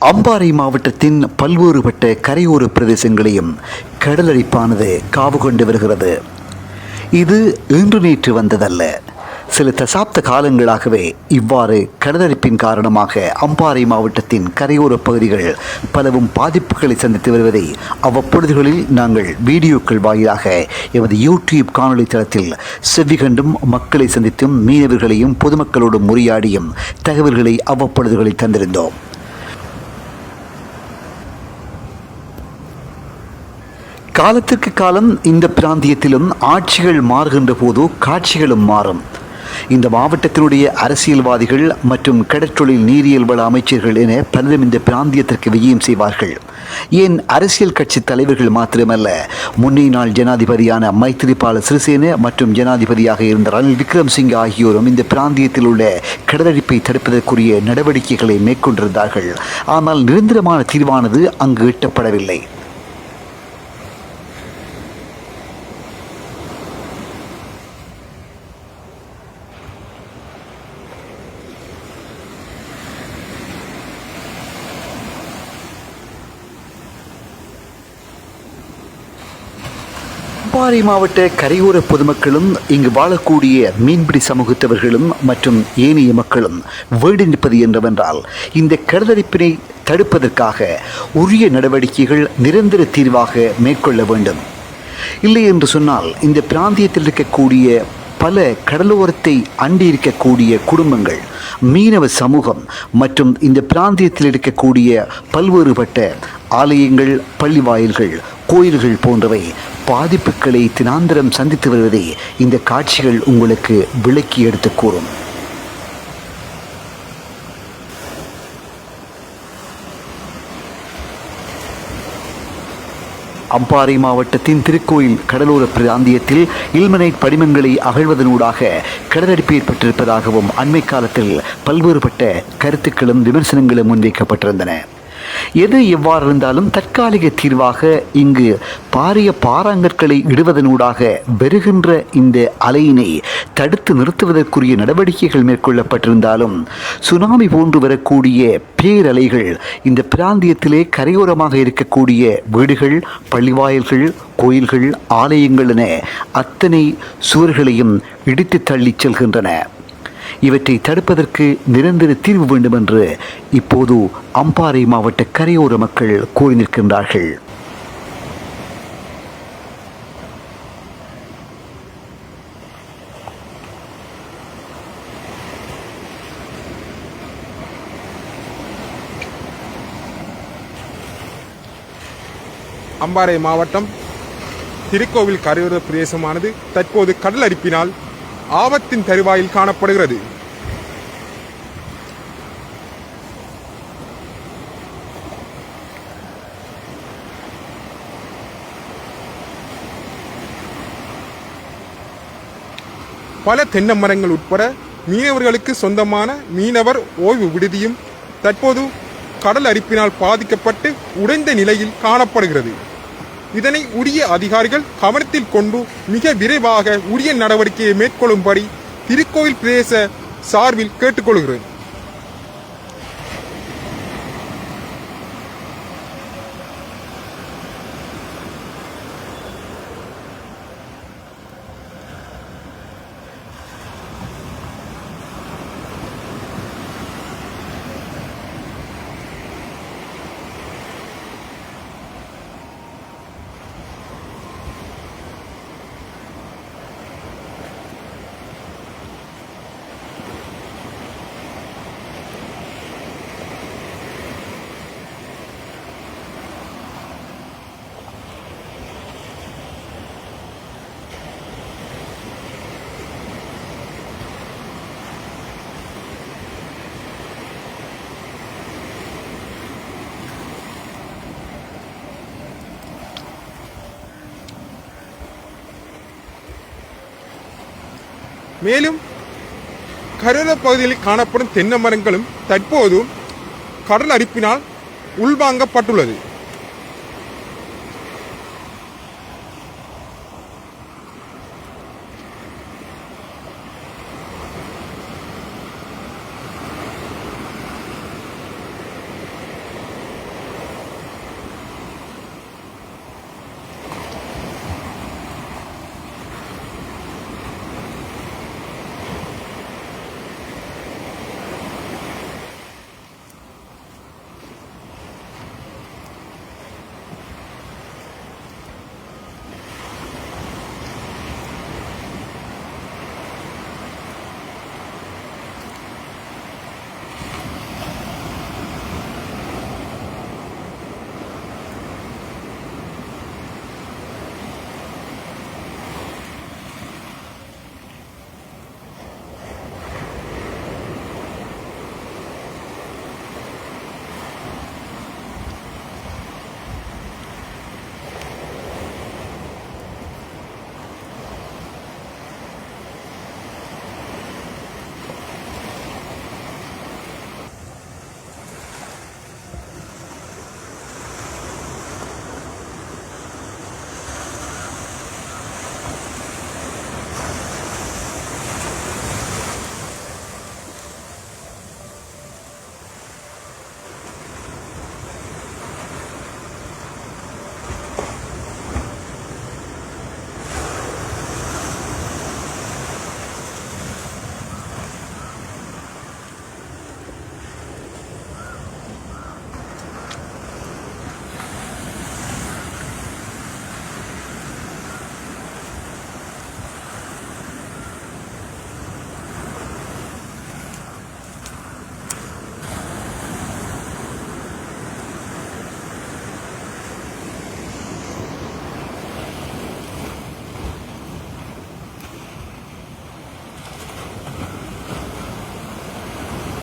அம்பாறை மாவட்டத்தின் பல்வேறுபட்ட கரையோர பிரதேசங்களையும் கடலரிப்பானது காவு கொண்டு வருகிறது. இது இன்று நேற்று வந்ததல்ல. சில தசாப்த காலங்களாகவே இவ்வாறு கடலரிப்பின் காரணமாக அம்பாறை மாவட்டத்தின் கரையோர பகுதிகள் பலவும் பாதிப்புகளை சந்தித்து வருவதை அவ்வப்பொழுதுகளில் நாங்கள் வீடியோக்கள் வாயிலாக எமது யூடியூப் காணொளி தளத்தில் செவ்விகண்டும் மக்களை சந்தித்தும் மீனவர்களையும் பொதுமக்களோடும் உரையாடியும் தகவல்களை அவ்வப்பொழுதுகளில் தந்திருந்தோம். காலத்திற்கு காலம் இந்த பிராந்தியத்திலும் ஆட்சிகள் மாறுகின்ற போது காட்சிகளும் மாறும். இந்த மாவட்டத்தினுடைய அரசியல்வாதிகள் மற்றும் கடற்றொழில் நீரியல் வள அமைச்சர்கள் என பலரும் இந்த பிராந்தியத்திற்கு விஜயம் செய்வார்கள். ஏன் அரசியல் கட்சி தலைவர்கள் மாத்திரமல்ல முன்னே நாள் ஜனாதிபதியான மைத்திரிபால சிறிசேன மற்றும் ஜனாதிபதியாக இருந்த ரணில் விக்ரம்சிங் ஆகியோரும் இந்த பிராந்தியத்தில் உள்ள கடலடிப்பை தடுப்பதற்குரிய நடவடிக்கைகளை மேற்கொண்டிருந்தார்கள். ஆனால் நிரந்தரமான தீர்வானது அங்கு எட்டப்படவில்லை. அம்பாறை மாவட்ட கரையோர பொதுமக்களும் இங்கு வாழக்கூடிய மீன்பிடி சமூகத்தவர்களும் மற்றும் ஏனைய மக்களும் வீடு நிற்பது என்றவென்றால் இந்த கடலரிப்பினை தடுப்பதற்காக உரிய நடவடிக்கைகள் நிரந்தர தீர்வாக மேற்கொள்ள வேண்டும். இல்லை என்று சொன்னால் இந்த பிராந்தியத்தில் இருக்கக்கூடிய பல கடலோரத்தை அண்டி இருக்கக்கூடிய குடும்பங்கள் மீனவ சமூகம் மற்றும் இந்த பிராந்தியத்தில் இருக்கக்கூடிய பல்வேறுபட்ட ஆலயங்கள் பள்ளி வாயில்கள் கோயில்கள் போன்றவை பாதிப்புகளை தினாந்தரம் சந்தித்து வருவதை இந்த காட்சிகள் உங்களுக்கு விளக்கி எடுத்துக் கூறும். அம்பாறை மாவட்டத்தின் திருக்கோயில் கடலோர பிராந்தியத்தில் இல்மனைட் படிமங்களை அகழ்வதனூடாக கடலடிப்பு ஏற்பட்டிருப்பதாகவும் அண்மை காலத்தில் பல்வேறுபட்ட கருத்துக்களும் விமர்சனங்களும் முன்வைக்கப்பட்டிருந்தன. எது எவ்வாறு இருந்தாலும் தற்காலிக தீர்வாக இங்கு பாரிய பாறாங்கற்களை இடுவதனூடாக வருகின்ற இந்த அலையினை தடுத்து நிறுத்துவதற்குரிய நடவடிக்கைகள் மேற்கொள்ளப்பட்டிருந்தாலும் சுனாமி போன்று வரக்கூடிய பேரலைகள் இந்த பிராந்தியத்திலே கரையோரமாக இருக்கக்கூடிய வீடுகள் பள்ளிவாயல்கள் கோயில்கள் ஆலயங்கள் என அத்தனை சுவர்களையும் இடித்து தள்ளிச் செல்கின்றன. இவற்றை தடுப்பதற்கு நிரந்தர தீர்வு வேண்டும் என்று இப்போது அம்பாறை மாவட்ட கரையோர மக்கள் கூறி நிற்கின்றார்கள் அம்பாறை மாவட்டம் திருக்கோவில் கரையோர பிரதேசமானது தற்போது கடல் அரிப்பினால் ஆபத்தின் தருவாயில் காணப்படுகிறது. பல தென்னை மரங்கள் உட்பட மீனவர்களுக்கு சொந்தமான மீனவர் ஓய்வு விடுதியும் தற்போது கடல் அரிப்பினால் பாதிக்கப்பட்டு உடைந்த நிலையில் காணப்படுகிறது. இதனை உரிய அதிகாரிகள் கவனத்தில் கொண்டு மிக விரைவாக உரிய நடவடிக்கையை மேற்கொள்ளும்படி திருக்கோயில் பிரதேச சார்பில் கேட்டுக்கொள்கிறேன். மேலும் கரையோர பகுதியில் காணப்படும் தென்னை மரங்களும் தற்போது கடல் அரிப்பினால் உள்வாங்கப்பட்டுள்ளது.